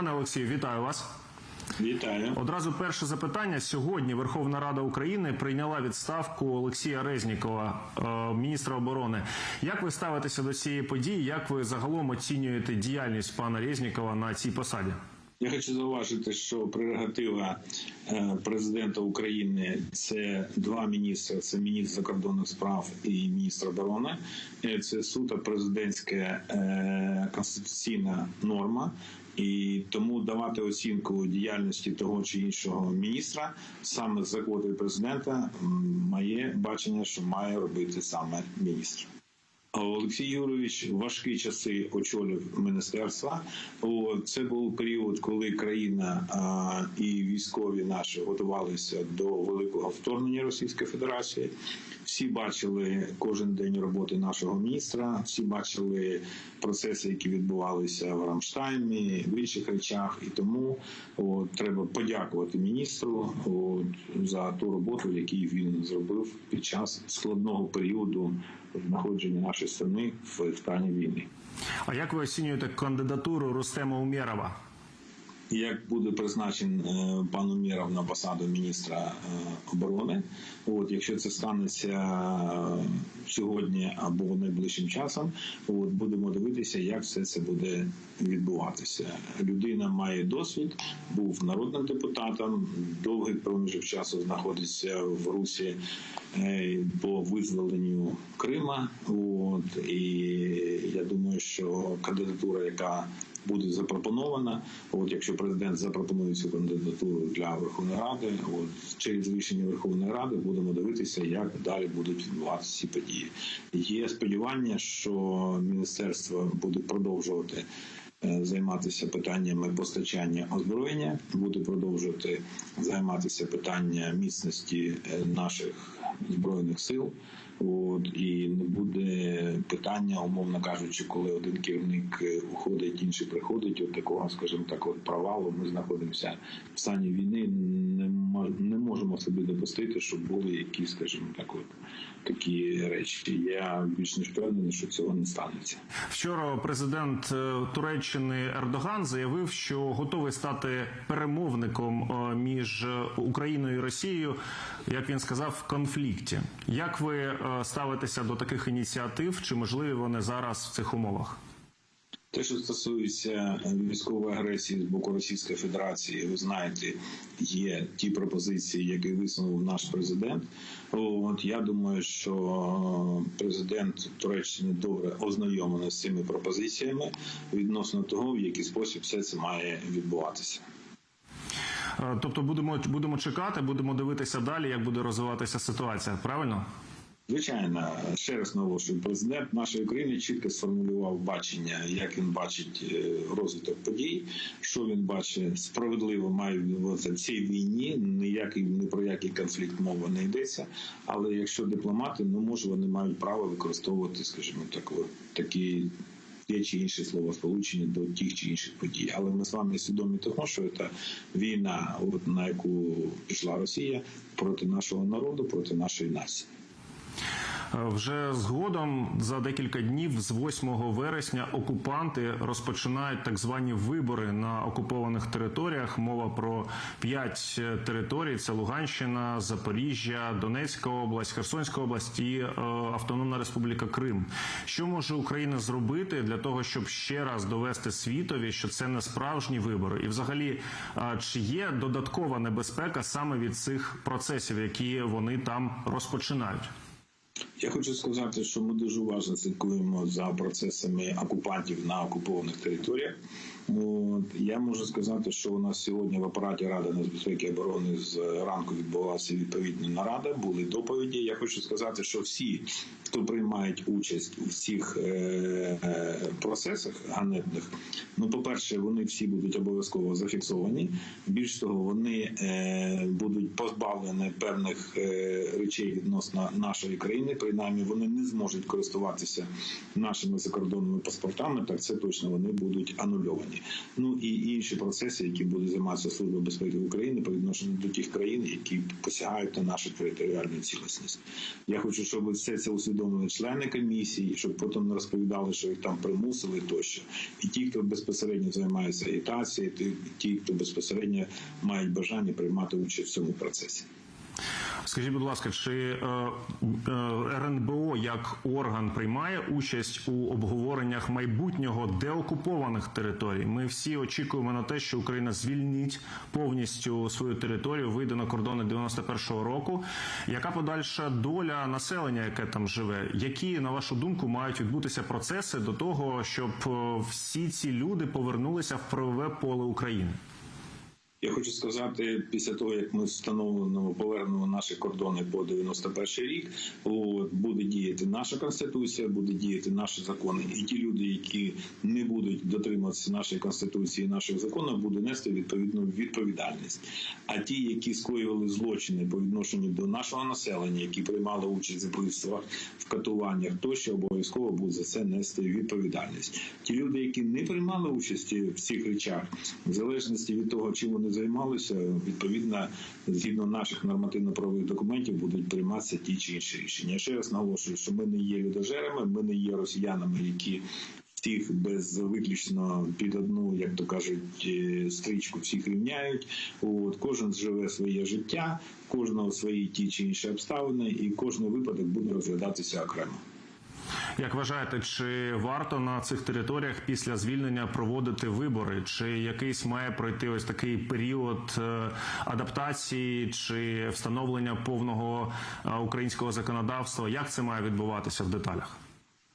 Пане Олексію, вітаю вас. Вітаю. Одразу перше запитання. Сьогодні Верховна Рада України прийняла відставку Олексія Резнікова, е, міністра оборони. Як ви ставитеся до цієї події? Як ви загалом оцінюєте діяльність пана Резнікова на цій посаді? Я хочу зауважити, що прерогатива е, президента України це два міністри: це міністр закордонних справ і міністр оборони. Е, Це суто президентська конституційна норма. І тому давати оцінку діяльності того чи іншого міністра саме з закону президента, моє бачення, що має робити саме міністр. Олексій Юрович важкі часи очолив міністерства. Це був період, коли країна і військові наші готувалися до великого вторгнення Російської Федерації. Всі бачили кожен день роботи нашого міністра. Всі бачили процеси, які відбувалися в Рамштаймі, в інших речах. І тому от, треба подякувати міністру от, за ту роботу, яку він зробив під час складного періоду знаходження нашої страни в стані війни. А як ви оцінюєте кандидатуру Рустема Умєрова? Як буде призначен е, пан Умєров на посаду міністра е, оборони, от якщо це станеться е, сьогодні або найближчим часом, от будемо дивитися, як все це буде відбуватися. Людина має досвід, був народним депутатом, довгий проміжок часу знаходиться в Русі по визволенню Крима. От і я думаю, що кандидатура, яка буде запропонована. От якщо президент запропонує цю кандидатуру для Верховної Ради, от через рішення Верховної Ради будемо дивитися, як далі будуть відбуватися ці події. Є сподівання, що міністерство буде продовжувати. е, Займатися питаннями постачання озброєння, буде продовжувати займатися питання міцності е, наших збройних сил. От і не буде питання, умовно кажучи, коли один керівник е, уходить, інший приходить. От такого, скажімо так, от провалу. Ми знаходимося в стані війни. Не можемо собі допустити, щоб були якісь, скажімо так, от такі речі. Я більш ніж впевнений, що цього не станеться. Вчора президент е, Туреччини Ердоган заявив, що готовий стати перемовником е, між Україною і Росією, як він сказав, в конфлікті. Як ви е, ставитеся до таких ініціатив? Чи можливі вони зараз в цих умовах? Те, що стосується військової агресії з боку Російської Федерації, ви знаєте, є ті пропозиції, які висунув наш президент. От я думаю, що президент Туреччини добре ознайомлений з цими пропозиціями відносно того, в який спосіб все це має відбуватися. Е, Тобто будемо будемо чекати, будемо дивитися далі, як буде розвиватися ситуація. Правильно? Звичайно, ще раз наголошую, президент нашої країни чітко сформулював бачення, як він бачить е, розвиток подій, що він бачить справедливо має відбуватися в цій війні. Ніякий ні про який конфлікт мова не йдеться. Але якщо дипломати, ну може вони мають право використовувати, скажімо так, такі. Є чи інші слова сполучені до тих чи інших подій, але ми з вами свідомі того, що це війна, от на яку пішла Росія проти нашого народу, проти нашої нації. Вже згодом за декілька днів, з 8 вересня, окупанти розпочинають так звані вибори на окупованих територіях. Мова про п'ять територій: це Луганщина, Запоріжжя, Донецька область, Херсонська область і е, Автономна Республіка Крим. Що може Україна зробити для того, щоб ще раз довести світові, що це не справжні вибори, і взагалі, е, чи є додаткова небезпека саме від цих процесів, які вони там розпочинають? Я хочу сказати, що ми дуже уважно слідкуємо за процесами окупантів на окупованих територіях. От, я можу сказати, що у нас сьогодні в апараті Ради нацбезпеки і оборони з ранку відбулася відповідна нарада, були доповіді. Я хочу сказати, що всі, хто приймають участь у всіх е, е, процесах ганебних, ну, по-перше, вони всі будуть обов'язково зафіксовані. Більш того, вони е, будуть позбавлені певних е, речей відносно нашої країни. Принаймні, вони не зможуть користуватися нашими закордонними паспортами. Так це точно вони будуть анульовані. Ну і інші процеси, які буде займатися служба безпеки України по відношенню до тих країн, які посягають на нашу територіальну цілісність. Я хочу, щоб все це усвідомили члени комісії, щоб потім не розповідали, що їх там примусили тощо. І ті, хто безпосередньо займається агітацією, ті- ті, хто безпосередньо мають бажання приймати участь в цьому процесі. Скажіть, будь ласка, чи е, е, РНБО як орган приймає участь у обговореннях майбутнього деокупованих територій? Ми всі очікуємо на те, що Україна звільнить повністю свою територію, вийде на кордони 91-го року. Яка подальша доля населення, яке там живе? Які на вашу думку мають відбутися процеси до того, щоб е, всі ці люди повернулися в правове поле України? Я хочу сказати, після того як ми встановимо повернемо наші кордони по 91 рік, от, буде діяти наша конституція, буде діяти наші закони, і ті люди, які не будуть дотримуватися нашої конституції, наших законів, будуть нести відповідну відповідальність. А ті, які скоювали злочини по відношенню до нашого населення, які приймали участь в вбивствах, в катуваннях, тощо обов'язково будуть за це нести відповідальність. Ті люди, які не приймали участі в цих речах, в залежності від того, чим вони займалися, відповідно, згідно наших нормативно-правових документів, будуть прийматися ті чи інші рішення. Я ще раз наголошую, що ми не є людожерами, ми не є росіянами, які всіх без виключно під одну, як то кажуть, е, стрічку всіх рівняють. От кожен живе своє життя, кожного свої ті чи інші обставини, і кожен випадок буде розглядатися окремо. Як вважаєте, чи варто на цих територіях після звільнення проводити вибори? Чи якийсь має пройти ось такий період е, адаптації чи встановлення повного е, українського законодавства? Як це має відбуватися в деталях?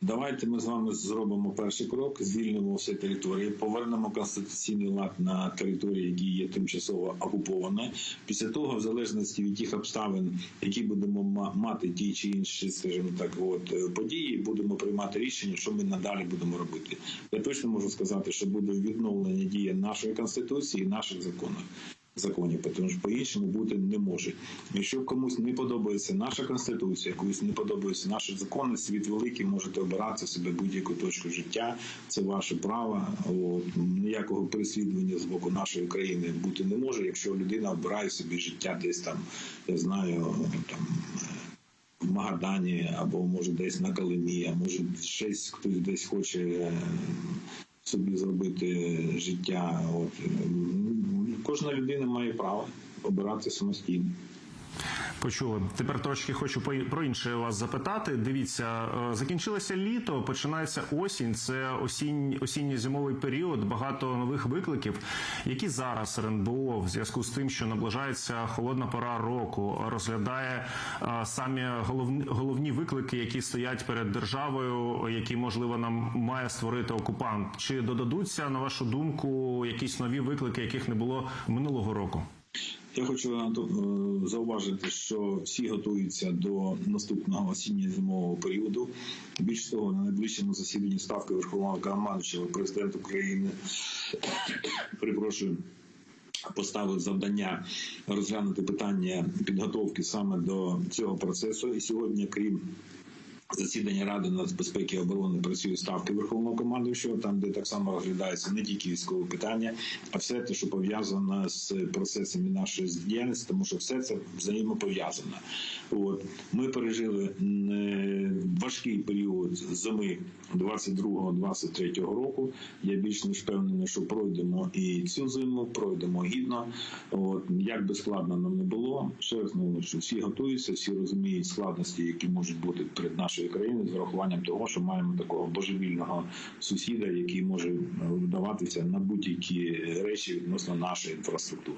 Давайте ми з вами зробимо перший крок, звільнимо всі території, повернемо конституційний лад на території, які є тимчасово окуповані. Після того, в залежності від тих обставин, які будемо мати ті чи інші, скажімо так, от е, події, будемо приймати рішення, що ми надалі будемо робити. Я точно можу сказати, що буде відновлення дії нашої конституції наших законів. Законів, тому що по-іншому бути не може. Якщо комусь не подобається наша конституція, комусь не подобаються наші закони, світ великий, можете обирати себе будь-яку точку життя. Це ваше право. От, ніякого переслідування з боку нашої країни бути не може, якщо людина обирає собі життя десь там, я знаю, там. В Магадані або може десь на Калимі, а може щось хтось десь хоче е, собі зробити життя. От кожна людина має право обирати самостійно. Почули. Тепер трошки хочу про інше вас запитати. Дивіться, е, закінчилося літо, починається осінь. Це осінь, осінньо-зимовий період. Багато нових викликів. Які зараз РНБО в зв'язку з тим, що наближається холодна пора року, розглядає е, самі головні, головні виклики, які стоять перед державою, які можливо нам має створити окупант. Чи додадуться на вашу думку якісь нові виклики, яких не було минулого року? Я хочу е, зауважити, що всі готуються до наступного осінньо-зимового періоду. Більш того, на найближчому засіданні ставки Верховного Командуючого президент України перепрошую. Поставив завдання розглянути питання підготовки саме до цього процесу. І сьогодні, крім засідання Ради нацбезпеки і оборони працює ставки Верховного командуючого, там де так само розглядається не тільки військове питання, а все те, що пов'язано з процесами нашої діяльності, тому що все це взаємопов'язано. От ми пережили е, важкий період зими 22-23 року. Я більш ніж впевнений, що пройдемо і цю зиму, пройдемо гідно. От як би складно нам не було, ще раз що всі готуються, всі розуміють складності, які можуть бути перед нашою країни з врахуванням того, що маємо такого божевільного сусіда, який може вдаватися на будь-які речі відносно нашої інфраструктури.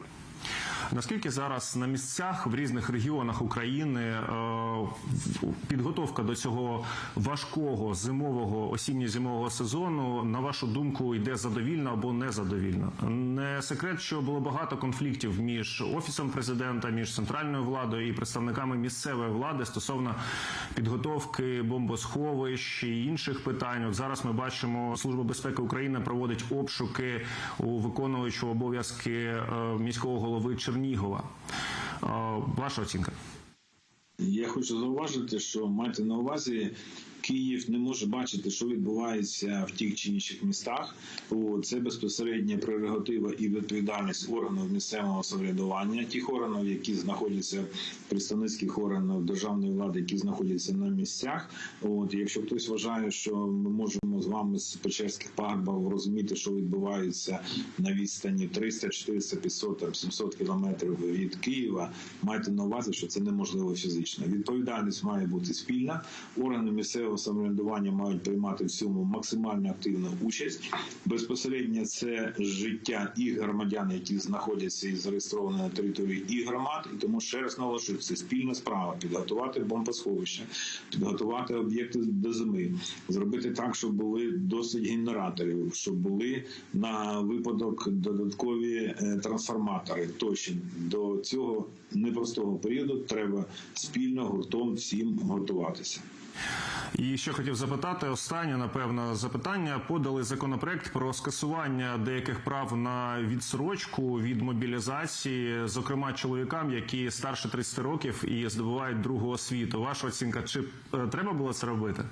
Наскільки зараз на місцях в різних регіонах України е, підготовка до цього важкого зимового осінньо-зимового сезону, на вашу думку, йде задовільно або незадовільно? Не секрет, що було багато конфліктів між офісом президента, між центральною владою і представниками місцевої влади стосовно підготовки бомбосховищ і інших питань. От зараз ми бачимо, служба безпеки України проводить обшуки у виконуючого обов'язки е, міського голови Чернігова. Е, Ваша оцінка? Я хочу зауважити, що мати на увазі Київ не може бачити, що відбувається в тих чи інших містах. Це безпосередня прерогатива і відповідальність органів місцевого самоврядування, тих органів, які знаходяться представницьких органів державної влади, які знаходяться на місцях. От якщо хтось вважає, що ми можемо з вами з Печерських пагорбів розуміти, що відбувається на відстані 300, 400, 500, там, 700 кілометрів від Києва, майте на увазі, що це неможливо фізично. Відповідальність має бути спільна. Органи місцевого самоврядування мають приймати в цьому максимально активну участь. Безпосередньо це життя і громадян, які знаходяться і зареєстровані на території і громад. І тому ще раз наголошую, це спільна справа підготувати бомбосховище, підготувати об'єкти до зими, зробити так, щоб були досить генераторів, щоб були на випадок додаткові е, трансформатори. Тощо до цього непростого періоду треба спільно гуртом всім готуватися. І ще хотів запитати останнє, напевно, запитання. Подали законопроект про скасування деяких прав на відсрочку від мобілізації, зокрема чоловікам, які старше 30 років і здобувають другу освіту. Ваша оцінка, чи е, треба було це робити?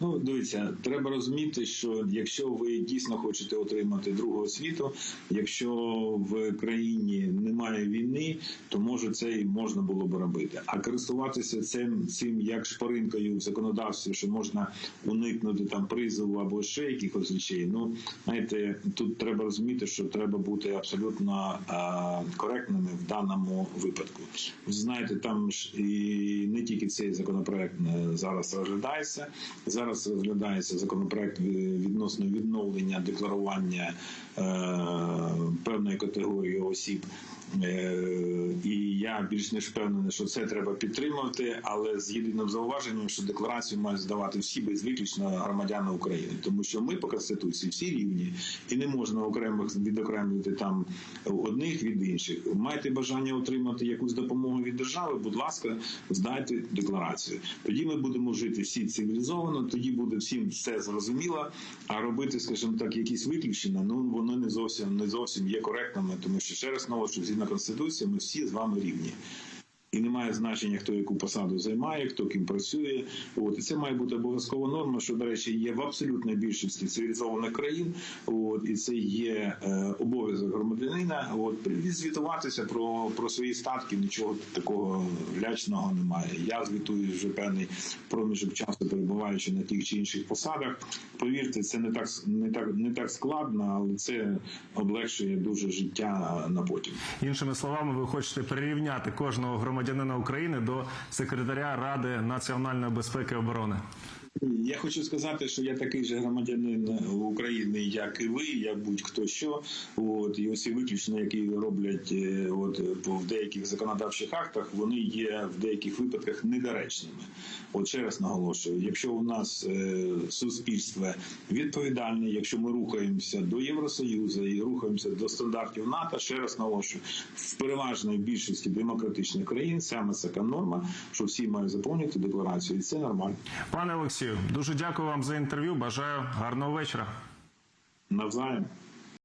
Ну, дивіться, треба розуміти, що якщо ви дійсно хочете отримати другу освіту, якщо в країні немає війни, то може це і можна було б робити. А користуватися цим цим як шпаринкою в законодавстві, що можна уникнути там призову або ще якихось речей. Ну знаєте, тут треба розуміти, що треба бути абсолютно а, коректними в даному випадку. Ви знаєте, там ж і не тільки цей законопроект е, зараз розглядається. Зараз розглядається законопроект відносно відновлення декларування е, певної категорії осіб. Е, І я більш ніж впевнений, що це треба підтримувати, але з єдиним зауваженням, що декларацію мають здавати всі без виключно громадяни України, тому що ми по конституції всі рівні, і не можна окремих відокремлювати там одних від інших. Маєте бажання отримати якусь допомогу від держави? Будь ласка, здайте декларацію. Тоді ми будемо жити всі цивілізовано. Тоді буде всім все зрозуміло. А робити, скажімо так, якісь виключення, ну воно не зовсім не зовсім є коректними, тому що ще раз знову, що згідно конституції, ми всі з вами рівні. І немає значення, хто яку посаду займає, хто ким працює. От і це має бути обов'язкова норма, що до речі є в абсолютній більшості цивілізованих країн. От і це є е, обов'язок громадянина. От відзвітуватися про, про свої статки. Нічого такого лячного немає. Я звітую вже певний проміжок часу, перебуваючи на тих чи інших посадах. Повірте, це не так не так не так складно, але це облегшує дуже життя на потім. Іншими словами, ви хочете прирівняти кожного громадянина України до секретаря Ради національної безпеки і оборони. Я хочу сказати, що я такий же громадянин України, як і ви, як будь-хто що. От і усі виключення, які роблять е, от по в деяких законодавчих актах, вони є в деяких випадках недоречними. От ще раз наголошую: якщо у нас е, суспільство відповідальне, якщо ми рухаємося до Євросоюзу і рухаємося до стандартів НАТО, ще раз наголошую, в переважної більшості демократичних країн саме така норма, що всі мають заповнити декларацію, і це нормально. Пане Дуже дякую вам за інтерв'ю. Бажаю гарного вечора. Навзаєм.